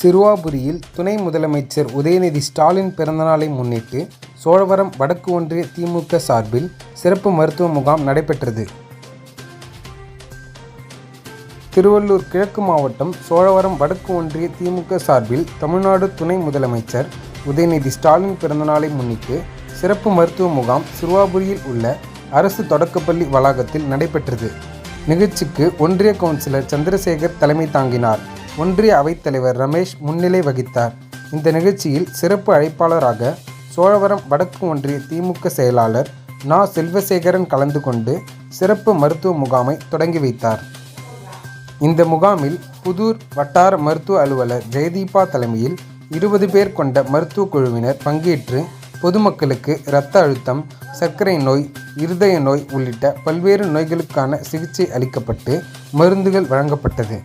சிறுவாபுரியில் துணை முதலமைச்சர் உதயநிதி ஸ்டாலின் பிறந்தநாளை முன்னிட்டு சோழவரம் வடக்கு ஒன்றிய திமுக சார்பில் சிறப்பு மருத்துவ முகாம் நடைபெற்றது. திருவள்ளூர் கிழக்கு மாவட்டம் சோழவரம் வடக்கு ஒன்றிய திமுக சார்பில் தமிழ்நாடு துணை முதலமைச்சர் உதயநிதி ஸ்டாலின் பிறந்தநாளை முன்னிட்டு சிறப்பு மருத்துவ முகாம் சிறுவாபுரியில் உள்ள அரசு தொடக்கப்பள்ளி வளாகத்தில் நடைபெற்றது. நிகழ்ச்சிக்கு ஒன்றிய கவுன்சிலர் சந்திரசேகர் தலைமை தாங்கினார். ஒன்றிய அவைத்தலைவர் ரமேஷ் முன்னிலை வகித்தார். இந்த நிகழ்ச்சியில் சிறப்பு அழைப்பாளராக சோழவரம் வடக்கு ஒன்றிய திமுக செயலாளர் நா. செல்வசேகரன் கலந்து கொண்டு சிறப்பு மருத்துவ முகாமை தொடங்கி வைத்தார். இந்த முகாமில் புதூர் வட்டார மருத்துவ அலுவலர் ஜெயதீபா தலைமையில் இருபது பேர் கொண்ட மருத்துவ குழுவினர் பங்கேற்று பொதுமக்களுக்கு இரத்த அழுத்தம் சர்க்கரை நோய் இருதய நோய் உள்ளிட்ட பல்வேறு நோய்களுக்கான சிகிச்சை அளிக்கப்பட்டு மருந்துகள் வழங்கப்பட்டது.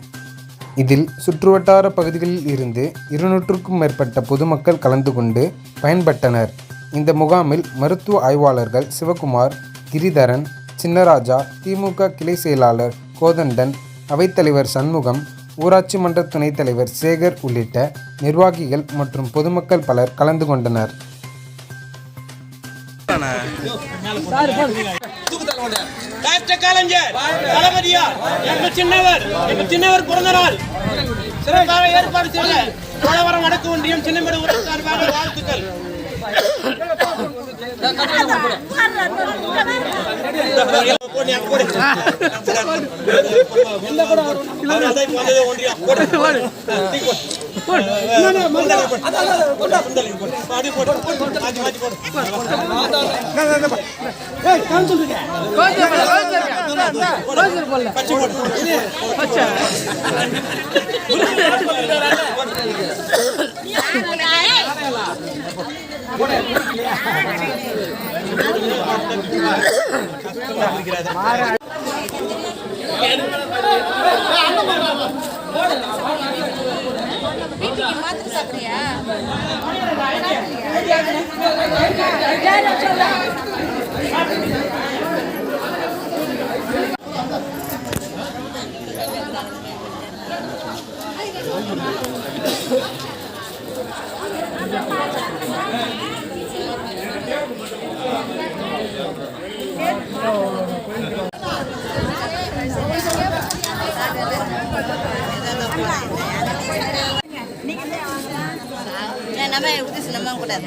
இதில் சுற்றுவட்டார பகுதிகளில் இருந்து இருநூற்றுக்கும் மேற்பட்ட பொதுமக்கள் கலந்து கொண்டு பயன்பட்டனர். இந்த முகாமில் மருத்துவ ஆய்வாளர்கள் சிவகுமார் கிரிதரன் சின்னராஜா திமுக கிளை செயலாளர் கோதண்டன் அவைத்தலைவர் சண்முகம் ஊராட்சி மன்ற துணைத் தலைவர் சேகர் உள்ளிட்ட நிர்வாகிகள் மற்றும் பொதுமக்கள் பலர் கலந்து கொண்டனர். டாக்டர் கலைஞர் தளபதியார் எங்க சின்னவர் எங்க சின்னவர் பிறந்த நாள் சிறப்பாக ஏற்பாடு செய்த சோழவரம் வடக்கு ஒன்றியம் சின்னமேடு உறவு சார்பாக வாழ்த்துக்கள் போடு, நீ போடு. அவரு அதான் நம்ம எப்படி சின்னமா கூடாது